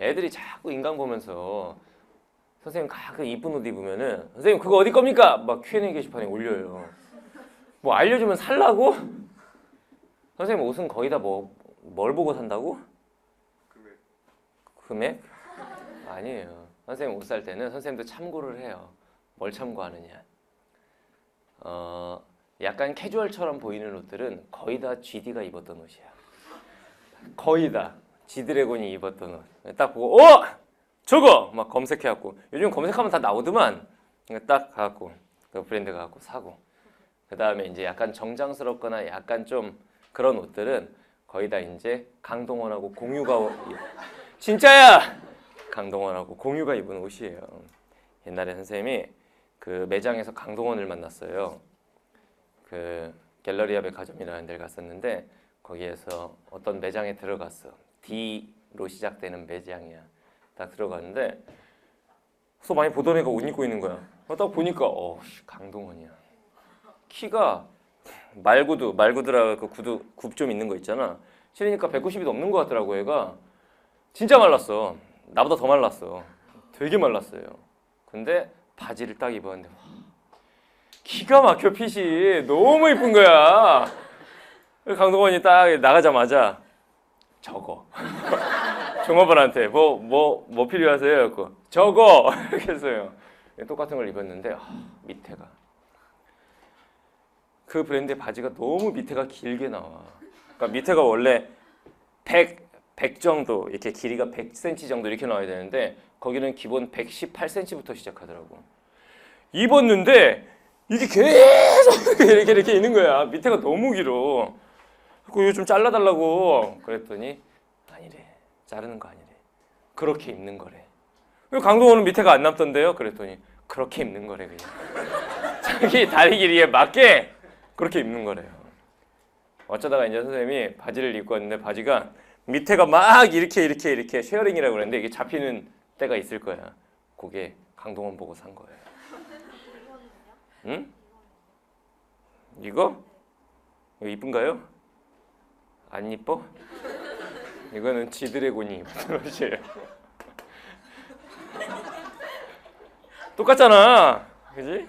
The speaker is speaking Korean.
애들이 자꾸 인강 보면서 선생님 가끔 이쁜 옷 입으면은 선생님 그거 어디 겁니까? 막 Q&A 게시판에 올려요. 뭐 알려주면 살라고? 선생님 옷은 거의 다 뭐 뭘 보고 산다고? 금액 금액? 아니에요. 선생님 옷 살 때는 선생님도 참고를 해요. 뭘 참고하느냐? 어, 약간 캐주얼처럼 보이는 옷들은 거의 다 GD가 입었던 옷이야. 거의 다 지드래곤이 입었던 옷. 딱 보고 어 저거 막 검색해갖고 요즘 검색하면 다 나오더만. 그러니까 딱 가갖고 그 브랜드 가갖고 사고. 그 다음에 이제 약간 정장스럽거나 약간 좀 그런 옷들은 거의 다 이제 강동원하고 공유가 입- 진짜야 강동원하고 공유가 입은 옷이에요. 옛날에 선생님이 그 매장에서 강동원을 만났어요. 그 갤러리아 백화점이라는 데를 갔었는데 거기에서 어떤 매장에 들어갔어. D로 시작되는 매장이야. 딱 들어갔는데 그래서 많이 보던 애가 옷 입고 있는 거야. 어, 딱 보니까 어 씨, 강동원이야. 키가 말구두 말구두라 그 구두 굽 좀 있는 거 있잖아. 신으니까 190이 넘는 것 같더라고 얘가. 진짜 말랐어. 나보다 더 말랐어. 되게 말랐어요. 근데 바지를 딱 입었는데 와, 기가 막혀 핏이 너무 이쁜 거야. 강동원이 딱 나가자마자 저거 종업원한테 뭐 뭐뭐 필요하세요? 그 저거 이렇게 했어요. 똑같은 걸 입었는데 아, 밑에가 그 브랜드의 바지가 너무 밑에가 길게 나와. 그러니까 밑에가 원래 100 100 정도 이렇게 길이가 100cm 정도 이렇게 나와야 되는데 거기는 기본 118cm부터 시작하더라고. 입었는데 이게 계속 이렇게 이렇게 있는 거야. 밑에가 너무 길어. 그래서 이거 좀 잘라달라고 그랬더니 아니래. 자르는 거 아니래. 그렇게 입는 거래. 왜 강동원은 밑에가 안 남던데요? 그랬더니 그렇게 입는 거래 그냥. 자기 다리 길이에 맞게 그렇게 입는 거래요. 어쩌다가 이제 선생님이 바지를 입고 왔는데 바지가 밑에가 막 이렇게 이렇게 이렇게 쉐어링이라고 그랬는데 이게 잡히는 때가 있을 거야. 그게 강동원 보고 산 거예요. 응? 이거? 이거 이쁜가요? 안 이뻐? 이거는 지드래곤이 입은 옷이에요. 똑같잖아, 그지?